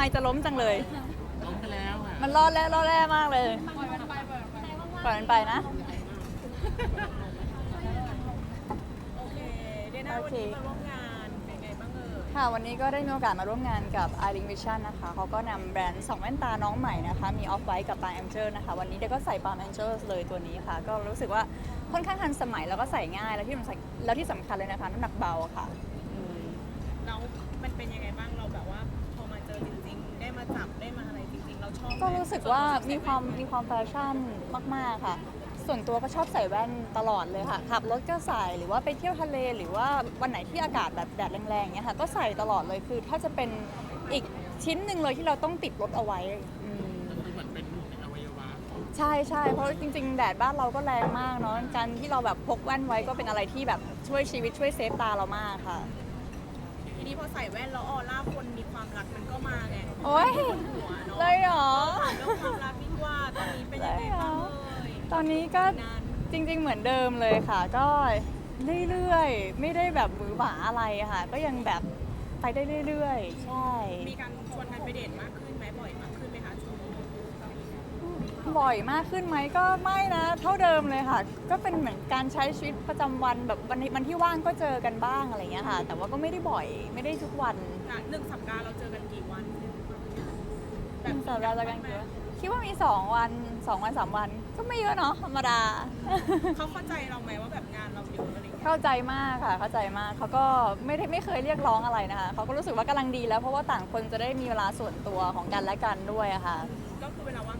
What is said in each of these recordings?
มจะล้มจังเลย ล้มไปแล้วอะมันรอดแล้วรอดแล้วมากเลยปล่อยมันไปนะ โอเคเดน่าโอวันเคนี้มาร่วมงานเป็นไงบ้างเอ่ยค่ะ วันนี้ก็ได้มีโอกาสมาร่วมงานกับ i r i n g Vision นะคะ เขาก็นำแบรนด์สองแว่นตาน้องใหม่นะคะ มี Off White กับ Palm Angel นะคะ วันนี้เด็กก็ใส่ Palm Angel เลยตัวนี้ค่ะ ก็รู้สึกว่าค่อนข้างทันสมัยแล้วก็ใส่ง่าย แล้วที่สำคัญแล้วที่สำคัญเลยนะคะน้ำหนักเบาค่ะอืมแล้วมันเป็นยังไงบ้าง จับได้มาอะไรจริงๆ เราชอบไหก็รู้สึกว่ามีความมีความแฟชั่นมาก ๆ ค่ะ ส่วนตัวก็ชอบใส่แว่นตลอดเลยค่ะ ขับรถก็ใส่หรือว่าไปเที่ยวทะเล หรือว่าวันไหนที่อากาศแบบแดดแรงๆเงี้ยค่ะ ก็ใส่ตลอดเลยคือ ถ้าจะเป็นอีกชิ้นหนึ่งเลยที่เราต้องติดรถเอาไว้อืมก็คือเหมือนเป็นหนึ่งในอวัยวะของใช่ใช่เพราะจริง ๆ แดดบ้านเราก็แรงมากเนาะการที่เราแบบพกแว่นไว้ก็เป็นอะไรที่แบบช่วยชีวิตช่วยเซฟตาเรามากค่ะ ทีนี้พอใส่แว่นแล้วออร่าคนมีความรักมันก็มาไงโอ๊ยบนหัวเนาะเลยเหรอ เรื่องความรักนี่ว่าตอนนี้เป็นยังไงบ้างเอ่ยตอนนี้ก็นานจริง ๆ เหมือนเดิมเลยค่ะ ก็เรื่อยๆ ไม่ได้แบบหวือหวาอะไรอะค่ะ ก็ยังแบบไปได้เรื่อยๆ ใช่ มีการชวนกันไปเดทมากขึ้นไหมบ่อยมากขึ้นไหมคะช่วงนี้ บ่อยมากขึ้นไหมก็ไม่นะเท่าเดิมเลยค่ะ ก็เป็นเหมือนการใช้ชีวิตประจำวันแบบวันนี้วันที่ว่างก็เจอกันบ้างอะไรอย่างเงี้ยค่ะ แต่ว่าก็ไม่ได้บ่อยไม่ได้ทุกวัน ค่ะหนึ่งสัปดาห์เราเจอกันกี่วันหนึ่งสัปดาห์เจอกันกี่วันคิดว่ามีสองวันสองวันสามวัน ก็ไม่เยอะเนาะธรรมดา เขาเข้าใจเราไหมว่าแบบงานเราเยอะอะไรอย่างเงี้ยเข้าใจมากค่ะ เข้าใจมากเขาก็ไม่ได้ไม่เคยเรียกร้องอะไรนะคะเขาก็รู้สึกว่ากำลังดีแล้วเพราะว่าต่างคนจะได้มีเวลาส่วนตัวของกันและกันด้วยอะค่ะ ก็คือเวลาว่าง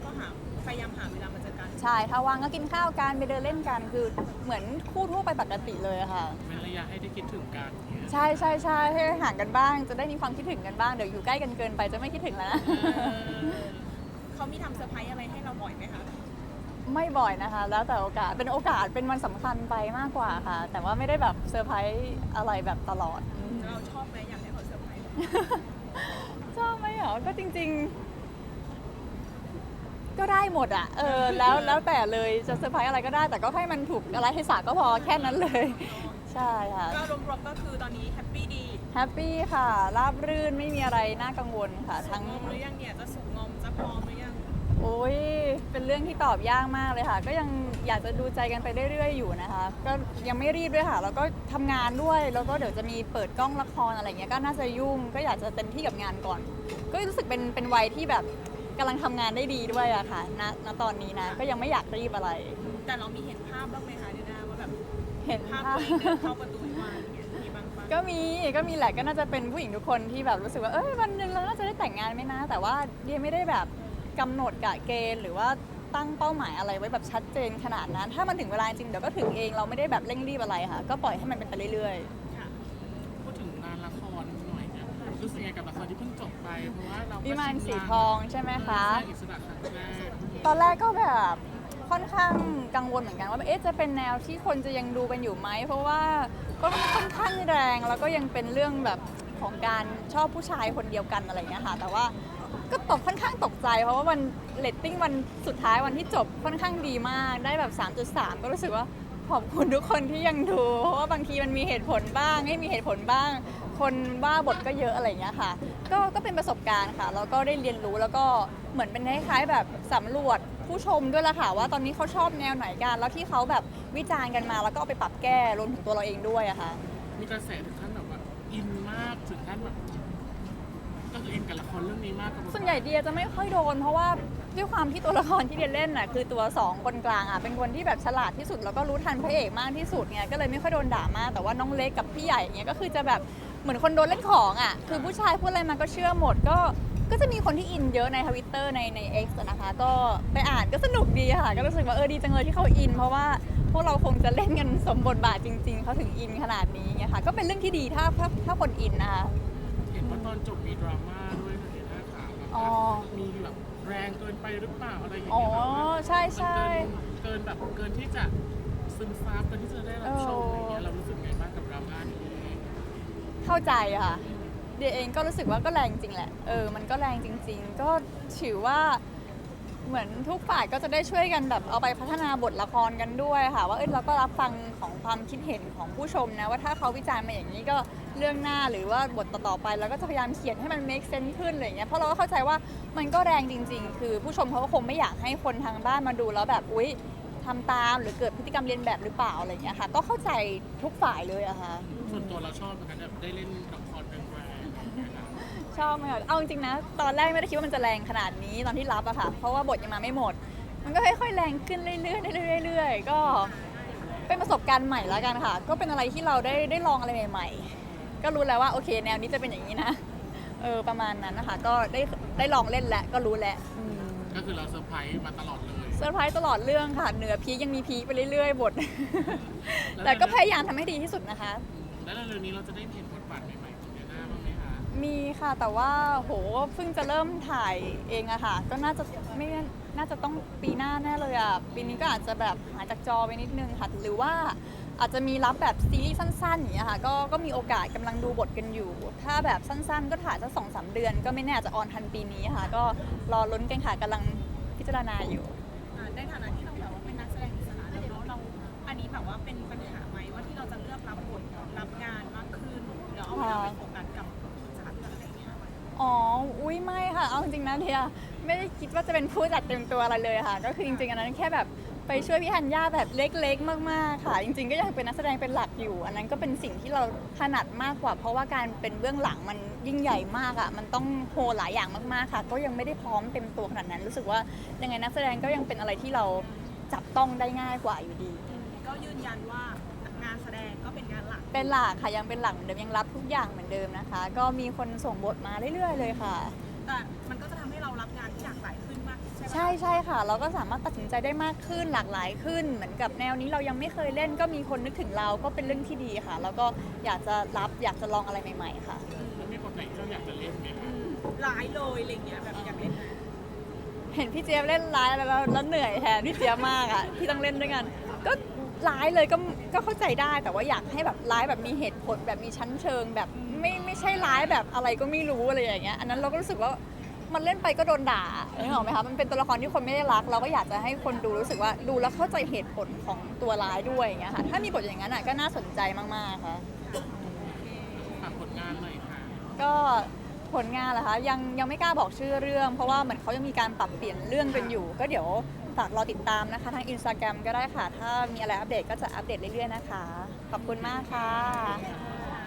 ก็หา พยายามหาเวลามาเจอกันใช่ถ้าว่างก็กินข้าวกันไปเดินเล่นกันคือเหมือนคู่ทั่วไปปกติเลยอะค่ะ เป็นระยะให้ได้คิดถึงกันอย่างเงี้ยใช่ใช่ใช่ให้ห่างกันบ้าง จะได้มีความคิดถึงกันบ้างเดี๋ยวอยู่ใกล้กันเกินไปจะไม่คิดถึงแล้วนะเออเขามีทำเซอร์ไพรส์อะไรให้เราบ่อยไหมคะ ไม่บ่อยนะคะ แล้วแต่โอกาสเป็นโอกาสเป็นวันสำคัญไปมากกว่าค่ะ แต่ว่าไม่ได้แบบเซอร์ไพรส์อะไรแบบตลอด เราชอบไหมอยากให้เขาเซอร์ไพรส์ชอบไหมเหรอ ก็จริง ๆ ก็ได้หมดอะเออแล้วแล้วแต่เลยจะเซอร์ไพรส์อะไรก็ได้ แต่ก็ให้มันถูกอะไรให้สาก็พอแค่นั้นเลย ใช่ค่ะก็รวมๆก็คือตอนนี้แฮปปี้ดีแฮปปี้ค่ะ ราบรื่นไม่มีอะไรน่ากังวลค่ะสุทั้กงงอมหรือยังเนี่ยจะสุกงอมจะพร้อมหรือยังโอ้ยเป็นเรื่องที่ตอบยากมากเลยค่ะ ก็ยังอยากจะดูใจกันไปเรื่อยๆอยู่นะคะ ก็ยังไม่รีบด้วยค่ะ แล้วก็ทำงานด้วย แล้วก็เดี๋ยวจะมีเปิดกล้องละครอะไรเงี้ย ก็น่าจะยุ่ง ก็อยากจะเต็มที่กับงานก่อน ก็รู้สึกเป็นเป็นวัยที่แบบ กำลังทำงานได้ดีด้วยอะค่ะณณตอนนี้นะ ก็ยังไม่อยากรีบอะไร แต่เรามีเห็นภาพบ้างไหมคะเดน่าว่าแบบเห็นภาพภาพตัวเองเดินเข้าประตูวิวาห์อย่างเงี้ยมีบ้างปะก็มีก็มีแหละก็น่าจะเป็นผู้หญิงทุกคนที่แบบรู้สึกว่าเอ้ยวันหนึ่งเราน่าจะได้แต่งงานไหมนะ แต่ว่าเดียไม่ได้แบบกำหนดกะเกณฑ์หรือว่าตั้งเป้าหมายอะไรไว้แบบชัดเจนขนาดนั้น ถ้ามันถึงเวลาจริงเดี๋ยวก็ถึงเองเราไม่ได้แบบเร่งรีบอะไรค่ะ ก็ปล่อยให้มันเป็นไปเรื่อยค่ะ พูดถึงงานละครหน่อย เนี่ยรู้สึกไงกับละครที่เพิ่งจบไป เพราะว่าเราๆก็วิมานชิสีงทองใช่ไหมคะสร้างอิสระครั้งแรกตอนแรกก็แบบค่อนข้างกังวลเหมือนกันว่าเอ๊ะจะเป็นแนวที่คนจะยังดูกันอยู่ไหม เพราะว่าก็ค่อนข้างแรงแล้วก็ยังเป็นเรื่องแบบของการชอบผู้ชายคนเดียวกันอะไรอย่างเงี้ยค่ะ แต่ว่าก็ตกค่อนข้างตกใจ เพราะว่าวันเลตติ้งวันสุดท้ายวันที่จบค่อนข้างดีมากได้แบบ 3.3 ก็รู้สึกว่า ขอบคุณทุกคนที่ยังดูเพราะว่าบางทีมันมีเหตุผลบ้างไม่มีเหตุผลบ้าง คนว่าบทก็เยอะอะไรอย่างเงี้ยค่ะ ก็ก็เป็นประสบการณ์ค่ะแล้วก็ได้เรียนรู้แล้วก็เหมือนเป็นคล้ายๆแบบสำรวจผู้ชมด้วยละค่ะว่าตอนนี้เขาชอบแนวไหนกัน แล้วที่เขาแบบวิจารณ์กันมา แล้วก็เอาไปปรับแก้รวมถึงตัวเราเองด้วยอะค่ะ มีกระแสถึงขั้นแบบว่าอินมากถึงขั้นแบบ ก็คืออินกับละครเรื่องนี้มากกับส่วนใหญ่เดียจะไม่ค่อยโดน เพราะว่าด้วยความที่ตัวละครที่เดียเล่นน่ะคือตัวสองคนกลางอะเป็นคนที่แบบฉลาดที่สุดแล้วก็รู้ทันพระเอกมากที่สุดไงก็เลยไม่ค่อยโดนด่ามากแต่ว่าน้องเล็กกับพี่ใหญ่เงี้ยก็คือจะแบบเหมือนคนโดนเล่นของอะคือผู้ชายพูดอะไรมาก็เชื่อหมดก็ก็จะมีคนที่อินเยอะในทวิตเตอร์ในใน X อะนะคะ ก็ไปอ่านก็สนุกดีค่ะ ก็รู้สึกว่าเออดีจังเลยที่เขาอิน เพราะว่าพวกเราคงจะเล่นกันสมบทบาทจริง ๆเขาถึงอินขนาดนี้ไงค่ะก็เป็นเรื่องที่ดีถ้าถ้าถ้าคนอินนะคะ อนจบมีดราม่าด้วยนะเห็นหน้าข่าวแบบอ๋อ ว่ามีแบบแรงเกินไปหรือเปล่าอะไรอย่างอ๋อ เงี้ยแบบว่าใช่ใช่ มันเกินเกินแบบเกินที่จะซึมซาบเกินที่จะได้รับชมอะไรเงี้ยเรารู้สึกไงบ้างกับดราม่านี้เข้าใจอะค่ะ เดียเองก็รู้สึกว่าก็แรงจริงแหละ เออ มันก็แรงจริง ๆ ก็ถือว่า เหมือนทุกฝ่ายก็จะได้ช่วยกันแบบเอาไปพัฒนาบทละครกันด้วยค่ะ ว่าเอ้ยเราก็รับฟังของความคิดเห็นของผู้ชมนะ ว่าถ้าเขาวิจารณ์มาอย่างนี้ก็เรื่องหน้าหรือว่าบทต่อๆไปเราก็จะพยายามเขียนให้มัน make sense ขึ้นอะไรอย่างเงี้ยเพราะเราก็เข้าใจว่ามันก็แรงจริง ๆ คือผู้ชมเขาก็คงไม่อยากให้คนทางบ้านมาดูแล้วแบบอุ๊ยทำตามหรือเกิดพฤติกรรมเรียนแบบหรือเปล่าอะไรเงี้ยค่ะ ก็เข้าใจทุกฝ่ายเลยอะค่ะ ส่วนตัวเราชอบเหมือนกันแบบได้เล่นละครแรงๆ ชอบไหมคะเอาจริงๆนะ ตอนแรกไม่ได้คิดว่ามันจะแรงขนาดนี้ตอนที่รับอะค่ะ เพราะว่าบทยังมาไม่หมด มันก็ค่อยๆแรงขึ้นเรื่อยๆเรื่อยๆเรื่อยๆก็เป็นประสบการณ์ใหม่แล้วกันค่ะ ก็เป็นอะไรที่เราได้ได้ลองอะไรใหม่ ๆ ก็รู้แล้วว่าโอเค แนวนี้จะเป็นอย่างนี้นะเออประมาณนั้นนะคะ ก็ได้ได้ลองเล่นแล้วก็รู้แล้วอืมก็คือเราเซอร์ไพรส์มาตลอดเลย เซอร์ไพรส์ตลอดเรื่องค่ะ เหนือพีคยังมีพีคไปเรื่อยๆบท แต่ก็พยายามทำให้ดีที่สุดนะคะ แล้วเร็วๆนี้เราจะได้เห็นบทบาทใหม่ มีค่ะแต่ว่าโหเพิ่งจะเริ่มถ่ายเองอะค่ะ ก็น่าจะไม่น่าจะต้องปีหน้าแน่เลยอะปีนี้ก็อาจจะแบบหายจากจอไปนิดนึงค่ะหรือว่าอาจจะมีรับแบบซีรีส์สั้นๆอย่างเงี้ยค่ะก็ก็มีโอกาสกำลังดูบทกันอยู่ ถ้าแบบสั้นๆ ก็ถ่ายสักสองสามเดือน ก็ไม่แน่อาจจะออนทันปีนี้ค่ะ ก็รอลุ้นกันค่ะกำลังพิจารณาอยู่ อ่าในฐานะที่เราแบบว่าเป็นนักแสดงอิสระแล้วเนาะเรา อันนี้แบบว่าเป็นปัญหา ริงๆนะเทียไม่ได้คิดว่าจะเป็นผู้จัดเต็มตัวอะไรเลยค่ะ ก็คือจริงๆอันนั้นแค่แบบไปช่วยพี่ธัญญาแบบเล็กๆ มากๆค่ะ จริงๆ ก็ยังเป็นนักแสดงเป็นหลักอยู่ อันนั้นก็เป็นสิ่งที่เราถนัดมากกว่า เพราะว่าการเป็นเบื้องหลังมันยิ่งใหญ่มากอะมันต้องโฮหลายอย่างมากๆค่ะ ก็ยังไม่ได้พร้อมเต็มตัวขนาดนั้น รู้สึกว่ายังไงนักแสดงก็ยังเป็นอะไรที่เราจับต้องได้ง่ายกว่าอยู่ดี ก็ยืนยันว่างานแสดงก็เป็นงานหลัก เป็นหลักค่ะยังเป็นหลักเหมือนเดิมยังรับทุกอย่างเหมือนเดิมนะคะ ก็มีคนส่งบทมาเรื่อยๆ เลยค่ะ แต่มันก็จะทำให้เรารับงานที่หลากหลายขึ้นมากใช่ไหมใช่ใช่ค่ะ เราก็สามารถตัดสินใจได้มากขึ้นหลากหลายขึ้น เหมือนกับแนวนี้เรายังไม่เคยเล่นก็มีคนนึกถึงเราก็เป็นเรื่องที่ดีค่ะ แล้วก็อยากจะรับอยากจะลองอะไรใหม่ ๆ ค่ะแล้วมีบทไหนที่เราอยากจะเล่นไหมคะร้ายเลยอะไรอย่างเงี้ยแบบอยากเล่นไหมเห็นพี่เจี๊ยบเล่นร้ายแล้วแล้วแล้วเหนื่อยแทนพี่เจี๊ยบมากอะที่ต้องเล่นด้วยกัน ก็ ร้ายเลยก็ก็เข้าใจได้แต่ว่าอยากให้แบบร้ายแบบมีเหตุผลแบบมีชั้นเชิง แบบไม่ไม่ใช่ร้ายแบบอะไรก็ไม่รู้อะไรอย่างเงี้ยอันนั้นเราก็รู้สึกว่ามันเล่นไปก็โดนด่านึกออกไหมคะมันเป็นตัวละครที่คนไม่ได้รัก เราก็อยากจะให้คนดูรู้สึกว่าดูแล้วเข้าใจเหตุผลของตัวร้ายด้วยอย่างเงี้ยค่ะถ้ามีบทอย่างนั้นอะก็น่าสนใจมากๆค่ะฝากผลงานหน่อยค่ะ ก็ผลงานเหรอคะยังยังไม่กล้าบอกชื่อเรื่อง เพราะว่าเหมือนเขายังมีการปรับเปลี่ยนเรื่องกันอยู่ ก็เดี๋ยว ฝากรอติดตามนะคะ ทางอินสตาแกรมก็ได้ค่ะ ถ้ามีอะไรอัปเดตก็จะอัปเดตเรื่อยๆนะคะ ขอบคุณมากค่ะ